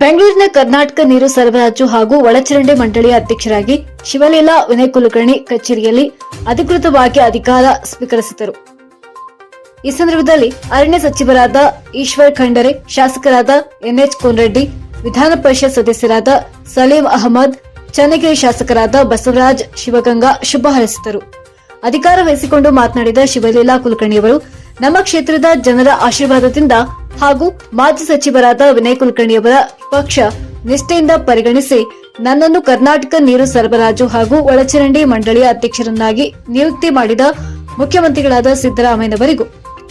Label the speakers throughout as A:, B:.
A: ಬೆಂಗಳೂರಿನ ಕರ್ನಾಟಕ ನೀರು ಸರಬರಾಜು ಹಾಗೂ ಒಳಚರಂಡಿ ಮಂಡಳಿಯ ಅಧ್ಯಕ್ಷರಾಗಿ ಶಿವಲೀಲಾ ವಿನಯ್ ಕುಲಕರ್ಣಿ ಕಚೇರಿಯಲ್ಲಿ ಅಧಿಕೃತವಾಗಿ ಅಧಿಕಾರ ಸ್ವೀಕರಿಸಿದರು ಈ ಸಂದರ್ಭದಲ್ಲಿ ಅರಣ್ಯ ಸಚಿವರಾದ ಈಶ್ವರ್ ಖಂಡರೆ, ಶಾಸಕರಾದ ಎನ್ಎಚ್ ಕೋನರೆಡ್ಡಿ, ವಿಧಾನ ಪರಿಷತ್ ಸದಸ್ಯರಾದ ಸಲೀಂ ಅಹಮದ್, ಚನ್ನಗಿರಿ ಶಾಸಕರಾದ ಬಸವರಾಜ್ ಶಿವಗಂಗಾ ಶುಭ ಹರಿಸಿದರು. ಅಧಿಕಾರ ವಹಿಸಿಕೊಂಡು ಮಾತನಾಡಿದ ಶಿವಲೀಲಾ ಕುಲಕರ್ಣಿಯವರು ನಮ್ಮ ಕ್ಷೇತ್ರದ ಜನರ ಆಶೀರ್ವಾದದಿಂದ ಹಾಗೂ ಮಾಜಿ ಸಚಿವರಾದ ವಿನಯ್ ಕುಲಕರ್ಣಿಯವರ ಪಕ್ಷ ನಿಷ್ಠೆಯಿಂದ ಪರಿಗಣಿಸಿ ನನ್ನನ್ನು ಕರ್ನಾಟಕ ನೀರು ಸರಬರಾಜು ಹಾಗೂ ಒಳಚರಂಡಿ ಮಂಡಳಿಯ ಅಧ್ಯಕ್ಷರನ್ನಾಗಿ ನಿಯುಕ್ತಿ ಮಾಡಿದ ಮುಖ್ಯಮಂತ್ರಿಗಳಾದ ಸಿದ್ದರಾಮಯ್ಯನವರಿಗೂ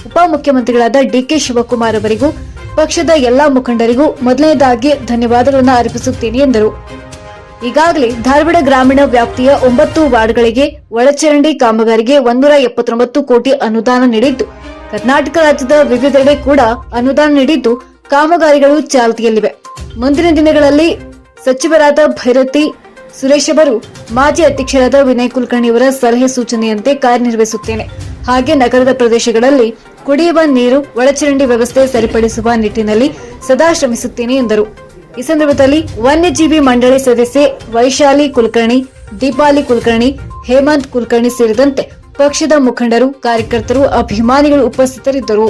A: ಉಪಮುಖ್ಯಮಂತ್ರಿಗಳಾದ ಡಿಕೆ ಶಿವಕುಮಾರ್ ಅವರಿಗೂ, ಪಕ್ಷದ ಎಲ್ಲಾ ಮುಖಂಡರಿಗೂ ಮೊದಲನೇದಾಗಿ ಧನ್ಯವಾದಗಳನ್ನು ಅರ್ಪಿಸುತ್ತೇನೆ ಎಂದರು. ಈಗಾಗಲೇ ಧಾರವಾಡ ಗ್ರಾಮೀಣ ವ್ಯಾಪ್ತಿಯ ಒಂಬತ್ತು ವಾರ್ಡ್ಗಳಿಗೆ ಒಳಚರಂಡಿ ಕಾಮಗಾರಿಗೆ ಒಂದೂರ ಎಪ್ಪತ್ತೊಂಬತ್ತು ಕೋಟಿ ಅನುದಾನ ನೀಡಿದ್ದು ಕರ್ನಾಟಕ ರಾಜ್ಯದ ವಿವಿಧೆಡೆ ಕೂಡ ಅನುದಾನ ನೀಡಿದ್ದು ಕಾಮಗಾರಿಗಳು ಚಾಲ್ತಿಯಲ್ಲಿವೆ. ಮುಂದಿನ ದಿನಗಳಲ್ಲಿ ಸಚಿವರಾದ ಭೈರತಿ ಸುರೇಶ್ ಅವರು, ಮಾಜಿ ಅಧ್ಯಕ್ಷರಾದ ವಿನಯ್ ಕುಲಕರ್ಣಿಯವರ ಸಲಹೆ ಸೂಚನೆಯಂತೆ ಕಾರ್ಯನಿರ್ವಹಿಸುತ್ತೇನೆ. ಹಾಗೆ ನಗರದ ಪ್ರದೇಶಗಳಲ್ಲಿ ಕುಡಿಯುವ ನೀರು, ಒಳಚರಂಡಿ ವ್ಯವಸ್ಥೆ ಸರಿಪಡಿಸುವ ನಿಟ್ಟಿನಲ್ಲಿ ಸದಾ ಶ್ರಮಿಸುತ್ತೇನೆ ಎಂದರು. ಈ ಸಂದರ್ಭದಲ್ಲಿ ವನ್ಯಜೀವಿ ಮಂಡಳಿ ಸದಸ್ಯೆ ವೈಶಾಲಿ ಕುಲಕರ್ಣಿ, ದೀಪಾಲಿ ಕುಲಕರ್ಣಿ, ಹೇಮಂತ್ ಕುಲಕರ್ಣಿ ಸೇರಿದಂತೆ ಪಕ್ಷದ ಮುಖಂಡರು ಕಾರ್ಯಕರ್ತರು ಅಭಿಮಾನಿಗಳು ಉಪಸ್ಥಿತರಿದ್ದರು.